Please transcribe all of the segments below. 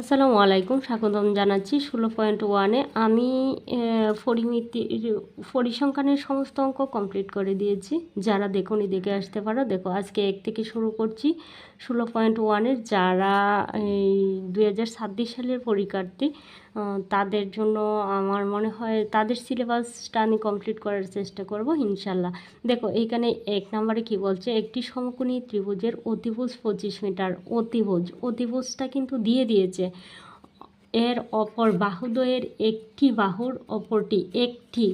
আসসালামু আলাইকুম, স্বাগতম জানাচ্ছি ষোলো পয়েন্ট ওয়ানে। আমি পরিমিতির, পরিসংখ্যানের সমস্ত অঙ্ক কমপ্লিট করে দিয়েছি। যারা দেখুন দেখে আসতে পারো। দেখো, আজকে এক থেকে শুরু করছি। ষোলো পয়েন্ট ওয়ানের যারা, এই দু হাজার ছাব্বিশ সালের পরীক্ষার্থী তাদের জন্য আমার মনে হয় তাদের সিলেবাসটা আমি কমপ্লিট করার চেষ্টা করব, ইনশাল্লাহ। দেখো, এইখানে এক নম্বরে কি বলছে? একটি সমকোণী ত্রিভুজের অতিভুজ পঁচিশ মিটার। অতিভুজ, অতিভুজটা কিন্তু দিয়ে দিয়েছে। এর অপর বাহুদ্বয়ের একটি বাহুর অপরটি একটি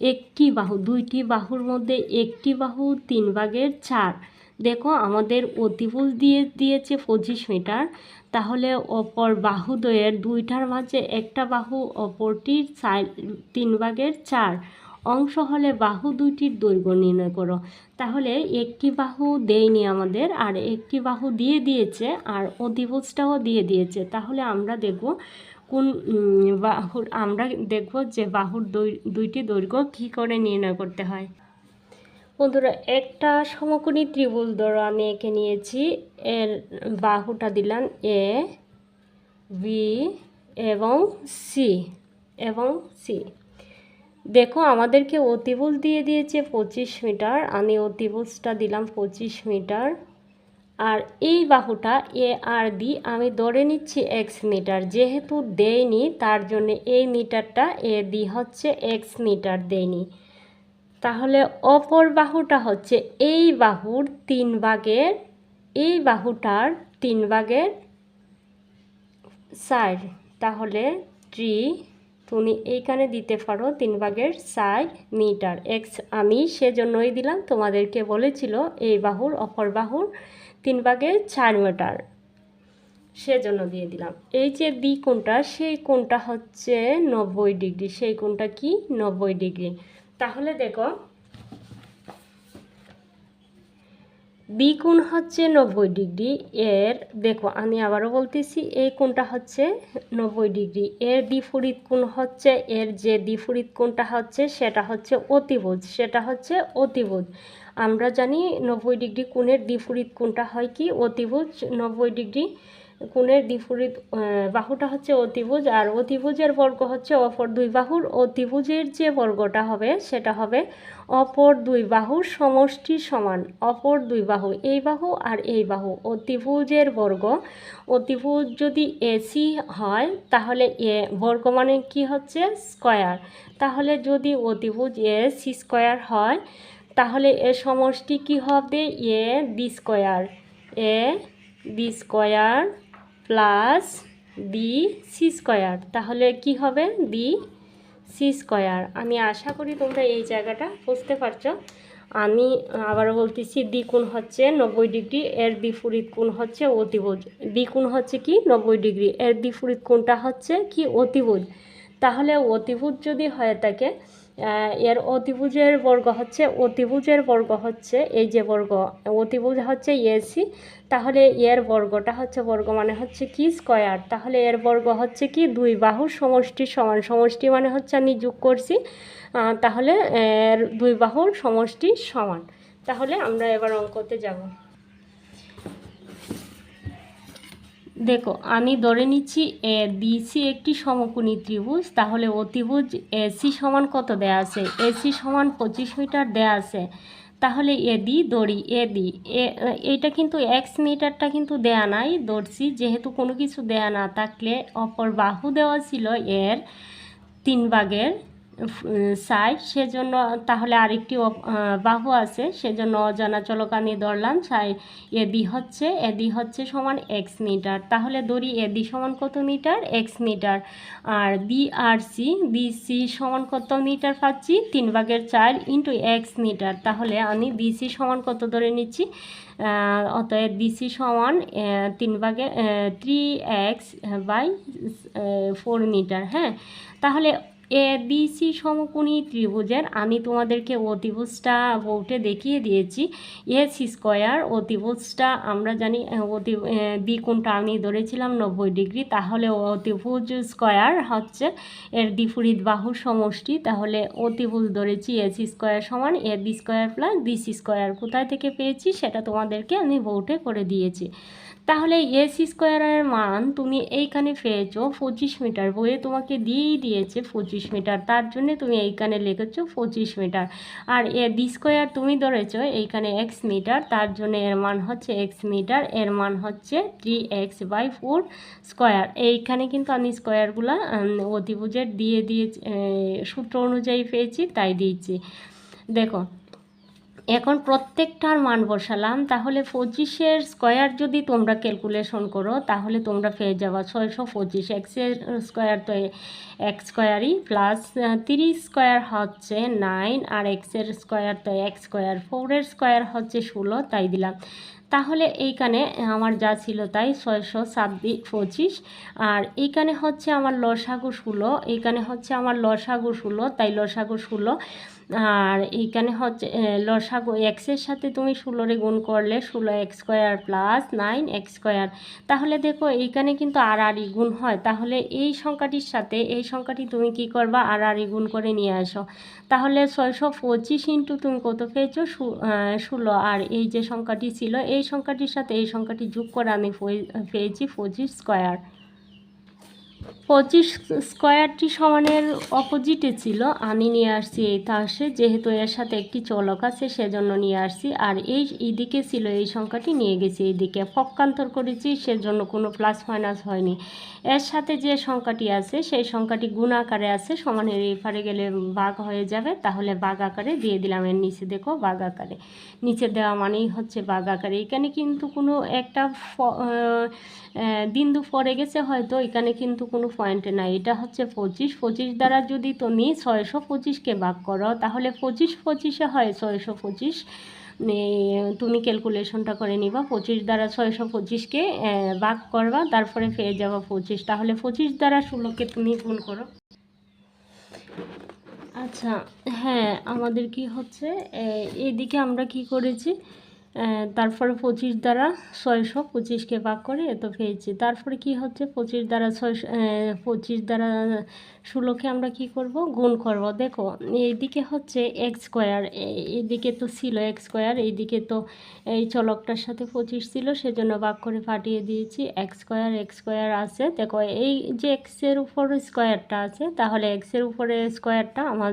একটি বাহু, দুইটি বাহুর মধ্যে একটি বাহু তিন ভাগের চার। দেখো, আমাদের অতিভুজ দিয়ে দিয়েছে পঁচিশ মিটার। তাহলে অপর বাহুদ্বয়ের দুইটার মাঝে একটা বাহু, অপরটির তিন ভাগের চার অংশ হলে বাহু দুইটির দৈর্ঘ্য নির্ণয় করো। তাহলে একটি বাহু দেয়নি আমাদের, আর একটি বাহু দিয়ে দিয়েছে, আর অধিভুজটাও দিয়ে দিয়েছে। তাহলে আমরা দেখব কোন বাহুর, আমরা দেখব যে বাহুর দুইটি দৈর্ঘ্য কী করে নির্ণয় করতে হয়। বন্ধুরা, একটা সমকোণী ত্রিভুজ ধরো আমি এঁকে নিয়েছি। এর বাহুটা দিলাম এ বি এবং সি এবং সি দেখো, আমাদেরকে অতিভুজ দিয়ে দিয়েছে পঁচিশ মিটার, আমি অতিভুজটা দিলাম পঁচিশ মিটার। আর এই বাহুটা এ আর দি আমি ধরে নিচ্ছি এক্স মিটার। যেহেতু দেয়নি তার জন্য এই মিটারটা এ দি হচ্ছে এক্স মিটার দেয়নি তাহলে অপর বাহুটা হচ্ছে এই বাহুর তিন ভাগের, এই বাহুটার তিন ভাগের সাইড। তাহলে থ্রি তুমি এইখানে দিতে পারো তিন ভাগের সাইড মিটার। এক্স আমি সেজন্যই দিলাম, তোমাদেরকে বলেছিল এই বাহুর অপর বাহুর তিন ভাগের চার মিটার। সেজন্য দিয়ে দিলাম। এই যে দ্বি কোণটা সেই কোণটা হচ্ছে নব্বই ডিগ্রি। সেই কোণটা কি? নব্বই ডিগ্রি। তাহলে দেখো দ্বিগুণ হচ্ছে নব্বই ডিগ্রি, এর দেখো আমি আবারও বলতেছি এই কোণটা হচ্ছে নব্বই ডিগ্রি, এর বিপরীত কোণ হচ্ছে, এর যে বিপরীত কোণটা হচ্ছে, সেটা হচ্ছে অতিভুজ, সেটা হচ্ছে অতিভুজ। আমরা জানি নব্বই ডিগ্রি কোণের বিপরীত কোণটা হয় কি? অতিভুজ নব্বই ডিগ্রি কোণের বিপরীত বাহুটা হচ্ছে অতিভুজ আর অতিভুজের বর্গ হচ্ছে অপর দুই বাহুর। অতিভুজের যে বর্গটা হবে সেটা হবে অপর দুই বাহুর সমষ্টি সমান, অপর দুই বাহু এই বাহু আর এই বাহু। অতিভুজের বর্গ, অতিভুজ যদি এসি হয় তাহলে এ বর্গ মানে কি হচ্ছে? স্কয়ার। তাহলে যদি অতিভুজ এ সি স্কয়ার হয় তাহলে এ সমষ্টি কি হবে? A B square. A B square plus B C square. তাহলে কি হবে? B C square. আমি আশা করি তোমরা এই জায়গাটা বুঝতে পারছ। আমি আবারও বলতেছি দ্বিগুণ হচ্ছে নব্বই ডিগ্রি, এর বিপরীত কোণ হচ্ছে অতিভুজ। দ্বিগুণ হচ্ছে কি? নব্বই ডিগ্রি। এর বিপরীত কোণটা হচ্ছে কি? অতিভুজ। তাহলে অতিভুজ যদি হয়ে থাকে এর অতিভুজের বর্গ হচ্ছে, অতিভুজের বর্গ হচ্ছে এই যে বর্গ, অতিভুজ হচ্ছে এসি তাহলে এর বর্গটা হচ্ছে বর্গ মানে হচ্ছে কি স্কয়ার তাহলে এর বর্গ হচ্ছে কি দুই বাহুর সমষ্টি সমান, সমষ্টি মানে হচ্ছে আমি যোগ করছি তাহলে এর দুই বাহুর সমষ্টি সমান। তাহলে আমরা এবার অঙ্কতে যাব। দেখো, আমি ধরে নিচ্ছি, এ বিসি একটি সমকোণী ত্রিভুজ, তাহলে অতিভুজ এসি সমান কত দেয়া আছে? এসি সমান পঁচিশ মিটার দেয়া আছে। তাহলে এদি দড়ি এদি এ- এইটা কিন্তু এক্স মিটারটা কিন্তু দেয়া নাই দর্শি যেহেতু কোনো কিছু দেয়া না থাকলে অপর বাহু দেওয়া ছিল এর তিন ভাগের সাইড সেজন্য তাহলে আরেকটি বাহু আছে। সেজন্য অজানা চলক আমি ধরলাম সাই এদি হচ্ছে এদি হচ্ছে সমান এক্স মিটার। তাহলে দড়ি এদি সমান কত মিটার? X metre. আর বি আর সি, বি সি সমান কত মিটার পাচ্ছি? তিন ভাগের চার ইন্টু এক্স মিটার। তাহলে আমি বিসি সমান কত ধরে নিচ্ছি? অতএব বিসি সমান তিন ভাগে three X by four metre. হ্যাঁ? তাহলে এ বিসি সমকোণী ত্রিভুজের আমি তোমাদেরকে অতিভুজটা বোর্ডে দেখিয়ে দিয়েছি। এস স্কোয়ার অতিভুজটা আমরা জানি অতি বি কোণটা আমি ধরেছিলাম নব্বই ডিগ্রি। তাহলে অতিভুজ স্কোয়ার হচ্ছে এর বিপরীত বাহুর সমষ্টি। তাহলে অতিভুজ ধরেছি এস স্কোয়ার সমান A, B square plus BC square কোথায় থেকে পেয়েছি সেটা তোমাদেরকে আমি বোর্ডে করে দিয়েছি। তাহলে এস স্কোয়ারের মান তুমি এইখানে পেয়েছ পঁচিশ মিটার। বইয়ে তোমাকে দিয়েই দিয়েছে পঁচিশ মিটার। তার জন্য তুমি এইখানে লিখেছো পঁচিশ মিটার। আর এ ডি স্কোয়ার তুমি ধরেছো এইখানে এক্স মিটার। তার জন্য এর মান হচ্ছে এক্স মিটার। এর মান হচ্ছে three X by four square এইখানে কিন্তু আমি স্কোয়ারগুলো অতিভুজের দিয়ে দিয়ে সূত্র অনুযায়ী পেয়েছি, তাই দিয়েছি। দেখো এখন প্রত্যেকটার মান বসালাম, তাহলে পঁচিশের স্কোয়ার যদি তোমরা ক্যালকুলেশন করো, তাহলে তোমরা পেয়ে যাবা ছয়শো পঁচিশ। এক্সের স্কোয়ার তো এক্স স্কোয়ারই প্লাস তিরিশ স্কোয়ার হচ্ছে নাইন আর এক্সের স্কোয়ার তো এক্স স্কোয়ার ফোরের স্কোয়ার হচ্ছে ষোলো, তাই দিলাম। তাহলে এইখানে আমার যা ছিল তাই ছয়শো ছাব্বিশ পঁচিশ, আর এইখানে হচ্ছে আমার লসাগু ষোলো, এইখানে হচ্ছে আমার লসাগু ষোলো, তাই লসাগু ষোলো। আর এইখানে হচ্ছে লসাগু এক্সের সাথে তুমি ষোলোরে গুণ করলে ষোলো X square plus nine X square তাহলে দেখো, এইখানে কিন্তু আর আর গুণ হয়। তাহলে এই সংখ্যাটির সাথে, এই সংখ্যাটি তুমি কি করবা? আর আর গুণ করে নিয়ে আসো। তাহলে ছয়শো পঁচিশ ইন্টু তুমি কত পেয়েছ? ষোলো। আর এই যে সংখ্যাটি ছিল, এই সংখ্যাটির সাথে এই সংখ্যাটি যোগ করে আমি পেয়েছি পঁচিশ স্কোয়ার পঁচিশ স্কোয়ারটি সমানের অপোজিটে ছিল, আমি নিয়ে আসছি এই তাসে যেহেতু এর সাথে একটি চলক আছে, সেজন্য নিয়ে আসছি। আর এই, এইদিকে ছিল এই সংখ্যাটি, নিয়ে গেছি এইদিকে। পক্ষান্তর করেছি, সেজন্য কোনো প্লাস মাইনাস হয়নি। এর সাথে যে সংখ্যাটি আছে, সেই সংখ্যাটি গুণ আকারে আছে, সমানের এই পারে গেলে বাঘ হয়ে যাবে, তাহলে বাঘ আকারে দিয়ে দিলাম এর নিচে, দেখো বাঘ আকারে। নিচে দেওয়া মানেই হচ্ছে বাঘ আকারে। এখানে কিন্তু কোনো একটা বিন্দু পড়ে গেছে হয়তো, এখানে কিন্তু কোনো পয়েন্টে নাই। এটা হচ্ছে পঁচিশ। পঁচিশ দ্বারা যদি তুমি ছয়শো পঁচিশকে ভাগ করো, তাহলে পঁচিশ পঁচিশে হয় ছয়শো পঁচিশ। তুমি ক্যালকুলেশনটা করে নিবা। পঁচিশ দ্বারা ছয়শো পঁচিশকে ভাগ করবা, তারপরে পেয়ে যাবা পঁচিশ। তাহলে পঁচিশ দ্বারা ষোলোকে তুমি গুণ করো। আচ্ছা হ্যাঁ আমাদের কি হচ্ছে? এদিকে আমরা কি করেছি? তারপরে পঁচিশ দ্বারা ছয়শো পঁচিশকে ভাগ করে এত পেয়েছি। তারপরে কি হচ্ছে? পঁচিশ দ্বারা ছয়শো পঁচিশ দ্বারা ষোলোকে আমরা কি করব? গুণ করব। দেখো, এইদিকে হচ্ছে এক্স স্কোয়ার এইদিকে তো ছিল এক্স স্কোয়ার এইদিকে তো এই চলকটার সাথে পঁচিশ ছিল, সেজন্য ভাগ করে পাঠিয়ে দিয়েছি। এক্স স্কোয়ার এক্স স্কোয়ার আছে। দেখো, এই যে এক্সের উপর স্কোয়ারটা আছে, তাহলে এক্সের উপরে স্কোয়ারটা আমার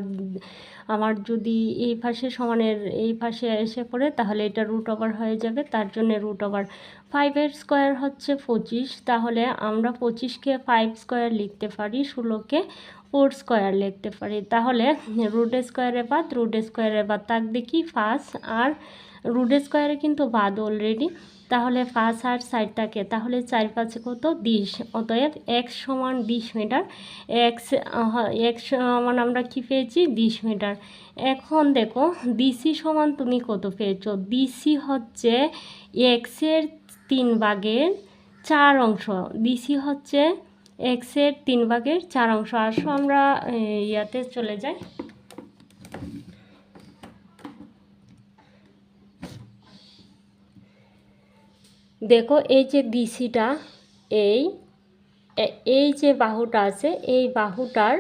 আমার যদি এই পাশে সমানের এই পাশে এসে পড়ে, তাহলে এটা রুট ওভার হয়ে যাবে। তার জন্য রুট ওভার ফাইভের স্কোয়ার হচ্ছে পঁচিশ, তাহলে আমরা পঁচিশকে ফাইভ স্কোয়ার লিখতে পারি, ষোলোকে ফোর স্কোয়ার লিখতে পারি। তাহলে রুট স্কোয়ারে বাদ রুট স্কোয়ারে বাদ। তাক দেখি ফার্স্ট আর রুট স্কোয়ারে কিন্তু বাদ অলরেডি তাহলে পাঁচ আর সাইড থাকে তাহলে চার পাঁচে কত? বিশ। অতএব এক্স সমান বিশ মিটার। এক্স এক্স সমান আমরা কি পেয়েছি? বিশ মিটার। এখন দেখো ডিসি সমান তুমি কত পেয়েছ? ডিসি হচ্ছে এক্সের তিন ভাগের চার অংশ। ডিসি হচ্ছে এক্সের তিন ভাগের চার অংশ। আসো আমরা ইয়াতে চলে যাই। দেখো, এই যে ডিসিটা এই এই যে বাহুটা আছে, এই বাহুটার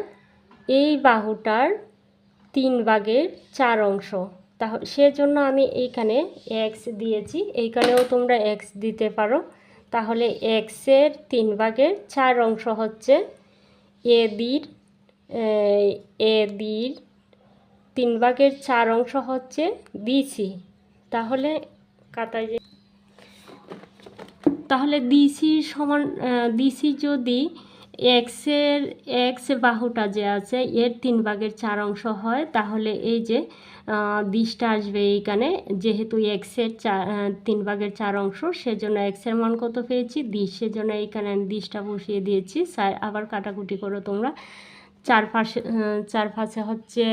এই বাহুটার তিন ভাগের চার অংশ। তাহলে সেজন্য আমি এইখানে এক্স দিয়েছি। এইখানেও তোমরা এক্স দিতে পারো। তাহলে এক্সের তিন ভাগের চার অংশ হচ্ছে এ দির এ দির তিন ভাগের চার অংশ হচ্ছে দিছি। তাহলে কাতায় তাহলে ডিসি সমান ডিসি যদি এক্সের এক্স বাহুটা যে আছে, এর তিন ভাগের চার অংশ হয়। তাহলে এই যে দিশটা আসবে এইখানে, যেহেতু এক্সের তিন ভাগের চার অংশ, সেজন্য এক্সের মান কত পেয়েছি? দিশ, সেজন্য এইখানে দিশটা বসিয়ে দিয়েছি। আবার কাটাকুটি করো তোমরা। চার পাশে চার পাশে হচ্ছে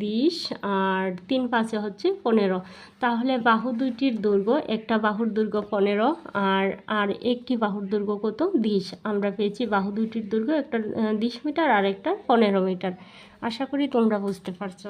বিশ আর তিন পাশে হচ্ছে পনেরো। তাহলে বাহু দুইটির দুর্গ একটা বাহুর দুর্গ পনেরো আর আর একটি বাহুর দুর্গ কত? বিশ। আমরা পেয়েছি বাহু দুইটির দুর্গ একটা বিশ মিটার আর একটা পনেরো মিটার। আশা করি তোমরা বুঝতে পারছ।